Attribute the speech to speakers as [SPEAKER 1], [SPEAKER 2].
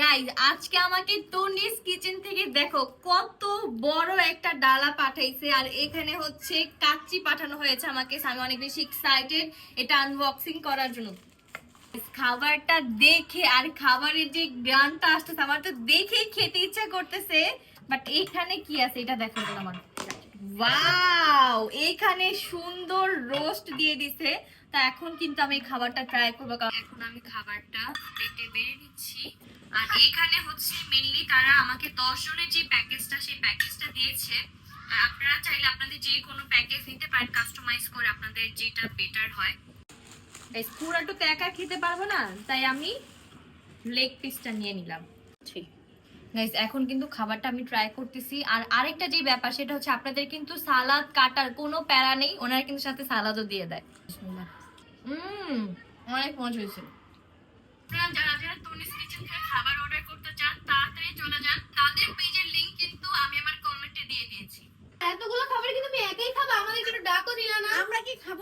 [SPEAKER 1] Guys আজকে আমাকে Tony's kitchen থেকে দেখো, কত বড় একটা ডালা পাঠাইছে, আর এখানে হচ্ছে কাচ্চি পাঠানো হয়েছে আমাকে আমি অনেক বেশি এক্সাইটেড এটা আনবক্সিং করার জন্য। খাবারটা দেখে, আর খাবারের যে গ্রানটা আসতেছে, আমার তো দেখেই খেতে ইচ্ছা করতেছে বাট এখানে কি আছে, এটা দেখো আমার। ওয়াও এখানে সুন্দর রোস্ট দিয়ে দিছে, তা এখন কিন্তু আমি খাবারটা ট্রাই করব, কারণ এখন আমি খাবারটা পেটে এখানে হচ্ছে মেনলি তারা আমাকে দশ জনের যে প্যাকেজটা সেই প্যাকেজটা দিয়েছে। আপনারা চাইলে আপনাদের যে কোনো প্যাকেজ নিতে পারেন কাস্টমাইজ করে আপনাদের যেটা বেটার হয়। গাইস পুরাটো তো একা খেতে পারব না তাই আমি লেগ পিসটা নিয়ে নিলাম। গাইস এখন কিন্তু খাবারটা আমি ট্রাই করতেছি। আর আরেকটা যে ব্যাপার সেটা হচ্ছে আপনাদের কিন্তু সালাদ কাটার কোনো প্যারা নেই ওনারা কিন্তু সাথে সালাদও দিয়ে দেয়। হুম অনেক মজা হয়েছে। যারা যারা তনিস কিচেন
[SPEAKER 2] ডাকও দিলা না
[SPEAKER 3] আমরা কি খাব